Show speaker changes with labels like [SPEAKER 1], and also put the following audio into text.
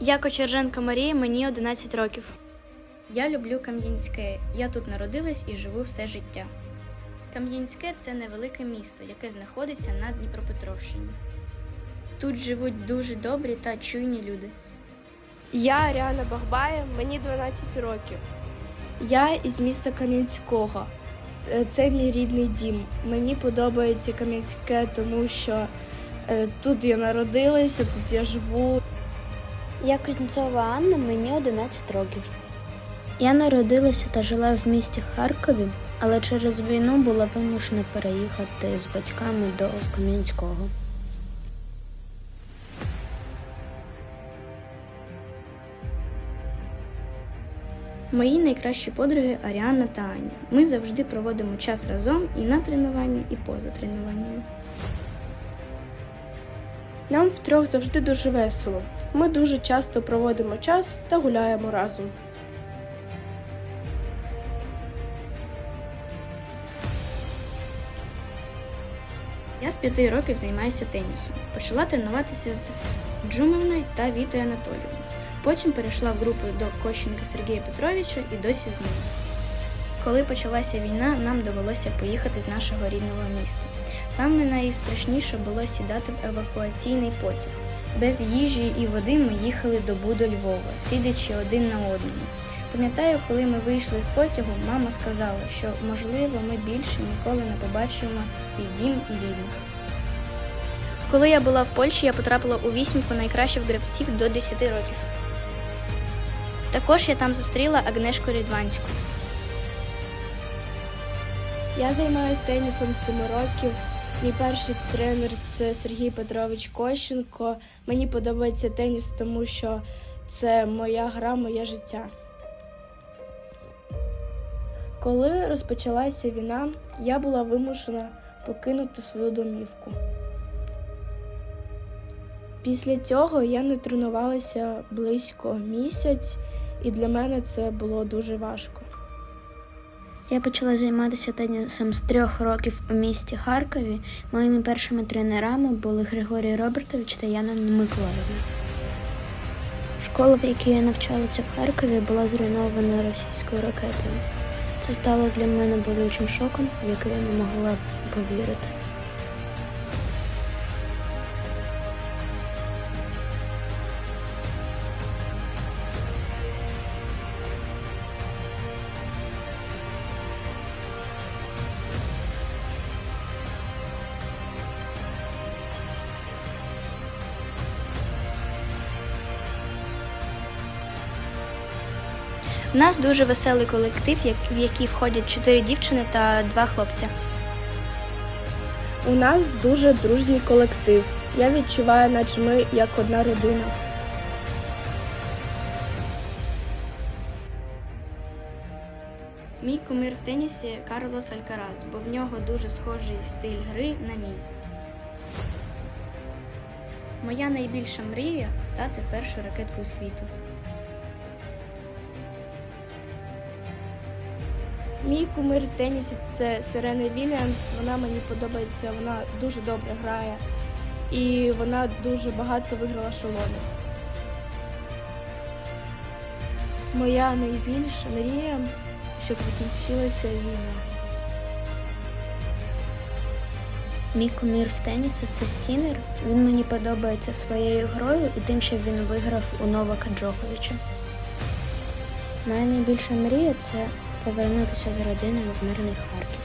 [SPEAKER 1] Я Кочерженко Марія, мені 11 років. Я люблю Кам'янське. Я тут народилась і живу все життя. Кам'янське це невелике місто, яке знаходиться на Дніпропетровщині. Тут живуть дуже добрі та чуйні люди.
[SPEAKER 2] Я Аріана Бахбаєв, мені 12 років. Я із міста Кам'янського. Це- Це мій рідний дім. Мені подобається Кам'янське, тому що е, тут я народилася, тут я живу.
[SPEAKER 3] Я Кузнєцова Анна, мені 11 років. Я народилася та жила в місті Харкові, але через війну була вимушена переїхати з батьками до Кам'янського.
[SPEAKER 1] Мої найкращі подруги Аріана та Аня. Ми завжди проводимо час разом і на тренуванні, і поза тренуваннями.
[SPEAKER 2] Нам втрьох завжди дуже весело. Ми дуже часто проводимо час та гуляємо разом.
[SPEAKER 1] Я з п'яти років займаюся тенісом. Почала тренуватися з Джумовною та Вітою Анатолією. Потім перейшла в групу до Кощенка Сергія Петровича і досі з ним. Коли почалася війна, нам довелося поїхати з нашого рідного міста. Саме найстрашніше було сідати в евакуаційний потяг. Без їжі і води ми їхали до Буду Львова, сидячи один на одному. Пам'ятаю, коли ми вийшли з потягу, мама сказала, що можливо ми більше ніколи не побачимо свій дім і рідних. Коли я була в Польщі, я потрапила у вісімку найкращих гравців до 10 років. Також я там зустріла Агнешку Рідванську.
[SPEAKER 2] Я займаюся тенісом з 7 років. Мій перший тренер це Сергій Петрович Кощенко. Мені подобається теніс, тому що це моя гра, моє життя. Коли розпочалася війна, я була вимушена покинути свою домівку. Після цього я не тренувалася близько місяць, і для мене це було дуже важко.
[SPEAKER 3] Я почала займатися тенісом з трьох років у місті Харкові. Моїми першими тренерами були Григорій Робертович та Яна Миколаївна. Школа, в якій я навчалася в Харкові, була зруйнована російською ракетою. Це стало для мене болючим шоком, в який я не могла повірити.
[SPEAKER 1] У нас дуже веселий колектив, в який входять чотири дівчини та два хлопці.
[SPEAKER 2] У нас дуже дружній колектив. Я відчуваю, наче ми як одна родина.
[SPEAKER 1] Мій кумир в тенісі Карлос Алькараз, бо в нього дуже схожий стиль гри на мій. Моя найбільша мрія стати першою ракеткою світу.
[SPEAKER 2] Мій кумир в тенісі це Сирена Вільямс. Вона мені подобається, вона дуже добре грає і вона дуже багато виграла шоломів. Моя найбільша мрія, щоб закінчилася війна.
[SPEAKER 3] Мій кумір в тенісі це Сінер. Він мені подобається своєю грою і тим, що він виграв у Новака Джоковича. Моя найбільша мрія це повернутися з родиною в мирний Харків.